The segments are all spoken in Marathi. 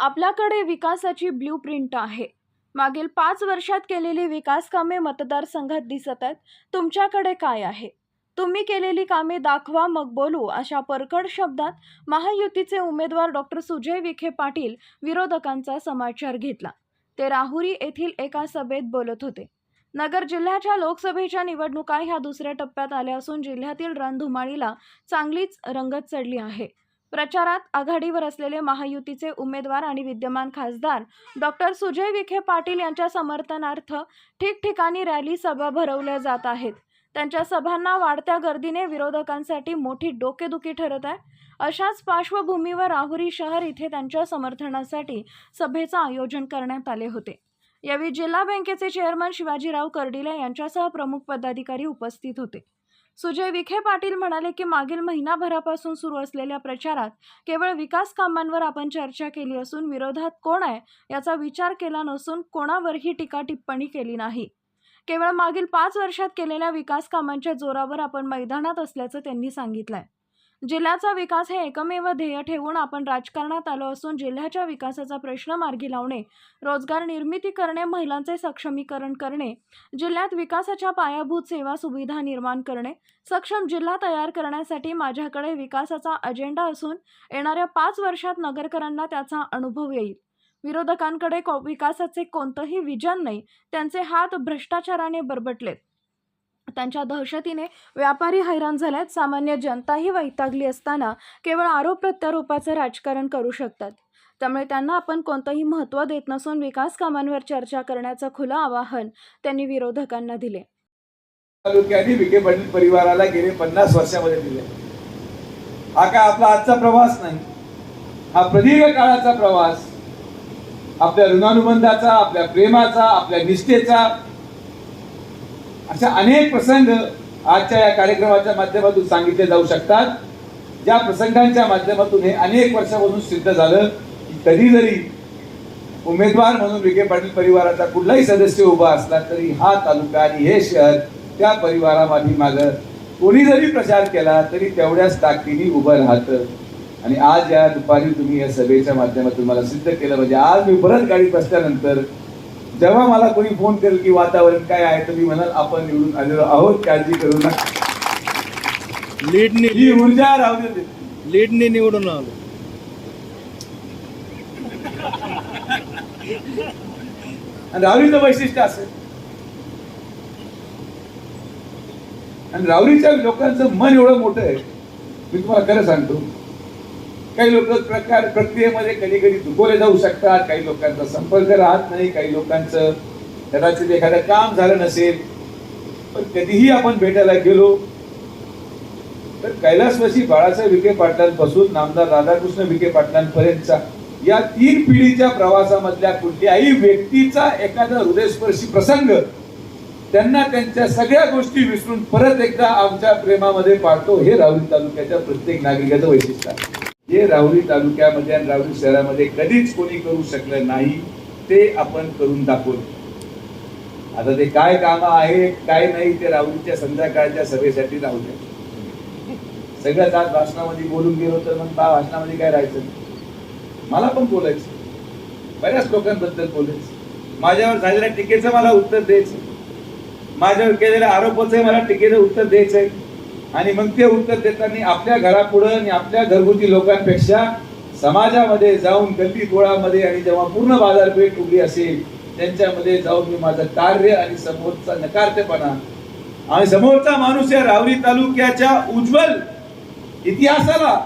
आपल्याकडे विकासाची ब्ल्यू प्रिंट आहे. मागील पाच वर्षात केलेली विकास कामे मतदारसंघात दिसत आहेत. तुमच्याकडे काय आहे? तुम्ही केलेली कामे दाखवा मग बोलू अशा परकड शब्दात महायुतीचे उमेदवार डॉक्टर सुजय विखे पाटील विरोधकांचा समाचार घेतला. ते राहुरी येथील एका सभेत बोलत होते. नगर जिल्ह्याच्या लोकसभेच्या निवडणुका ह्या दुसऱ्या टप्प्यात आल्या असून जिल्ह्यातील रणधुमाळीला चांगलीच रंगत चढली आहे. प्रचारात आघाडीवर असलेले महायुतीचे उमेदवार आणि विद्यमान खासदार डॉक्टर सुजय विखे पाटील यांच्या समर्थनार्थ ठिकठिकाणी रॅली सभा भरवल्या जात आहेत. त्यांच्या सभांना वाढत्या गर्दीने विरोधकांसाठी मोठी डोकेदुखी ठरत आहे. अशाच पार्श्वभूमीवर राहुरी शहर इथे त्यांच्या समर्थनासाठी सभेचं आयोजन करण्यात आले होते. यावेळी जिल्हा बँकेचे चेअरमन शिवाजीराव कर्डिले यांच्यासह प्रमुख पदाधिकारी उपस्थित होते. सुजय विखे पाटील म्हणाले की मागील महिनाभरापासून सुरू असलेल्या प्रचारात केवळ विकास कामांवर आपण चर्चा केली असून विरोधात कोण आहे याचा विचार केला नसून कोणावरही टीका टिप्पणी केली नाही. केवळ मागील पाच वर्षात केलेल्या विकास कामांच्या जोरावर आपण मैदानात असल्याचं त्यांनी सांगितलंय. जिल्ह्याचा विकास हे एकमेव ध्येय ठेवून आपण राजकारणात आलो असून जिल्ह्याच्या विकासाचा प्रश्न मार्गी लावणे रोजगार निर्मिती करणे महिलांचे सक्षमीकरण करणे जिल्ह्यात विकासाच्या पायाभूत सेवा सुविधा निर्माण करणे सक्षम जिल्हा तयार करण्यासाठी माझ्याकडे विकासाचा अजेंडा असून येणाऱ्या पाच वर्षात नगरकरांना त्याचा अनुभव येईल. विरोधकांकडे को विकासाचे कोणतंही विजन नाही त्यांचे हात भ्रष्टाचाराने बरबटलेत. त्यांच्या दहशतीने व्यापारी हैराण झाल्यात. सामान्य जनताही वैतागली असताना केवळ आरोप प्रत्यारोपाचं राजकारण करू शकतात. त्यामुळे त्यांना आपण कोणतंही महत्त्व देत नसून विकास कामांवर चर्चा करण्याचं खुलं आवाहन त्यांनी विरोधकांना दिले. तालुक्याने विखे पाटील परिवाराला गेले पन्नास वर्षामध्ये दिले. हा काय आपला आजचा प्रवास नाही. हा प्रदीर्घ काळाचा प्रवास. आपल्या ऋणानुबंधाचा आपल्या प्रेमाचा आपल्या निष्ठेचा अशा अनेक प्रसंग आजच्या या कार्यक्रमाच्या माध्यमातून सांगितले जाऊ शकतात. ज्या प्रसंगांच्या माध्यमातून हे अनेक वर्षापासून सिद्ध झालं की कधी जरी उमेदवार म्हणून विखे पाटील परिवाराचा कुठलाही सदस्य उभा असला तरी हा तालुका आणि हे शहर त्या परिवारामाधी मागं कोणी जरी प्रचार केला तरी तेवढ्याच ताकदीने उभं राहतं. आणि आज या दुपारी तुम्ही या सभेच्या माध्यमातून मला सिद्ध केलं. म्हणजे आज मी परत गाडीत बसल्यानंतर जेव्हा मला कोणी फोन करेल की वातावरण काय आहे तर मी म्हणाल आपण निवडून आलेलो आहोत काळजी करू नका. लीडनी ही ऊर्जा राहू दे लीडनी निवडून आलो. आणि राहुरीचं वैशिष्ट्य असेल आणि राहुरीच्या लोकांचं मन एवढं मोठं आहे मी तुम्हाला खरं सांगतो काही लोक प्रकार प्रक्रियेमध्ये कधी कधी दुखवले जाऊ शकतात काही लोकांचा संपर्क राहत नाही काही लोकांचं कदाचित एखादं काम झालं नसेल पण कधीही आपण भेटायला गेलो तर कैलासवासी बाळासाहेब विखे पाटलांपासून नामदार राधाकृष्ण विखे पाटलांपर्यंतचा या तीन पिढीच्या प्रवासामधल्या कुठल्याही व्यक्तीचा एखादा हृदयस्पर्शी प्रसंग त्यांना त्यांच्या सगळ्या गोष्टी विसरून परत एकदा आमच्या प्रेमामध्ये पाडतो हे राहुल तालुक्याच्या प्रत्येक नागरिकाचं वैशिष्ट्य आहे. हे राहुरी तालुक्यामध्ये आणि राहुरी शहरामध्ये कधीच कोणी करू शकलं नाही ते आपण करून दाखवलं आता ते काय काम आहे काय नाही ते राहुरीच्या संध्याकाळच्या सभेसाठी राहू द्या. सगळ्यात आज भाषणामध्ये बोलून गेलो तर मग त्या भाषणामध्ये काय राहायचं? मला पण बोलायचं. बऱ्याच लोकांबद्दल बोलायचं. माझ्यावर झालेल्या टीकेचं मला उत्तर द्यायचं. माझ्यावर केलेल्या आरोपाचं मला टीकेचं उत्तर द्यायचं आहे. आणि मग ते उत्तर देताना आपल्या घरापुढं आणि आपल्या घरगुती लोकांपेक्षा समाजामध्ये जाऊन गल्ली गोळामध्ये आणि जेव्हा पूर्ण बाजारपेठ उभी असेल त्यांच्यामध्ये जाऊन मी माझं कार्य आणि समोरचा नकारतेपणा आणि समोरचा माणूस या रावरी तालुक्याच्या उज्ज्वल इतिहासाला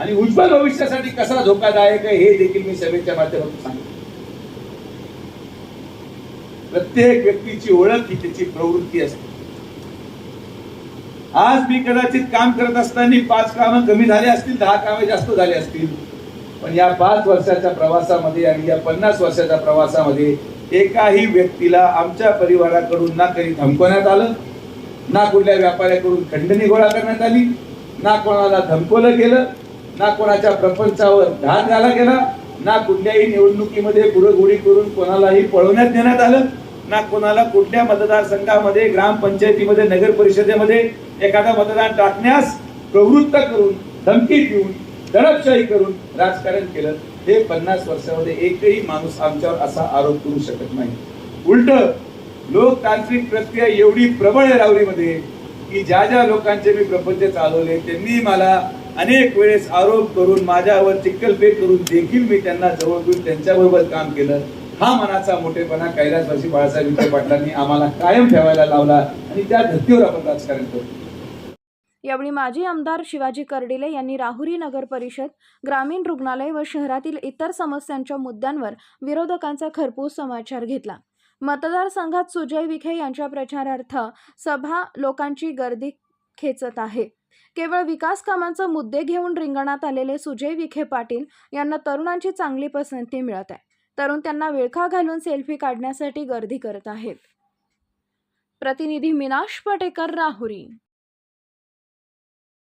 आणि उज्ज्वल भविष्यासाठी कसा धोकादायक आहे हे देखील मी सभेच्या माध्यमातून सांगतो. प्रत्येक व्यक्तीची ओळख ही त्याची प्रवृत्ती असते. आज मी कदाचित काम करत असताना पाच कामं कमी झाली असतील दहा कामे जास्त झाली असतील. पण या पाच वर्षाच्या प्रवासामध्ये आणि या पन्नास वर्षाच्या प्रवासामध्ये एकाही व्यक्तीला आमच्या परिवाराकडून ना कधी धमकवण्यात आलं ना कुठल्या व्यापाऱ्याकडून खंडणी गोळा करण्यात आली ना कोणाला धमकवलं गेलं ना कोणाच्या प्रपंचावर घात घाला गेला ना कुठल्याही निवडणुकीमध्ये गुरगुडी करून कोणालाही पळवण्यात देण्यात आलं. ना कोणाला कुठल्या मतदारसंघामध्ये ग्रामपंचायतीमध्ये नगर परिषदेमध्ये एखादा मतदान टाकण्यास प्रवृत्त करून धमकी देऊन दडपशाही करून राजकारण केलं हे पन्नास वर्षामध्ये एकही माणूस आमच्यावर असा आरोप करू शकत नाही. उलट लोकतांत्रिक प्रक्रिया एवढी प्रबळ आहे रावरीमध्ये की ज्या ज्या लोकांचे मी प्रपंच चालवले त्यांनी मला अनेक वेळेस आरोप करून माझ्यावर चिक्कलफेक करून देखील मी त्यांना जवळ घेऊन त्यांच्याबरोबर काम केलं. हा मनाचा मोठेपणा कैलासवासी बाळासाहेब विखे पाटलांनी आम्हाला कायम ठेवायला लावला आणि त्या धर्तीवर आपण राजकारण करतो यावेळी माजी आमदार शिवाजी कर्डिले यांनी राहुरी नगर परिषद ग्रामीण रुग्णालय व शहरातील इतर समस्यांच्या मुद्द्यांवर विरोधकांचा खरपूस समाचार घेतला. मतदारसंघात सुजय विखे यांच्या प्रचारार्थ सभा लोकांची गर्दी खेचत आहे. केवळ विकास कामांचे मुद्दे घेऊन रिंगणात आलेले सुजय विखे पाटील यांना तरुणांची चांगली पसंती मिळत आहे. तरुण त्यांना विळखा घालून सेल्फी काढण्यासाठी गर्दी करत आहेत. प्रतिनिधी मिनाश पटेकर राहुरी.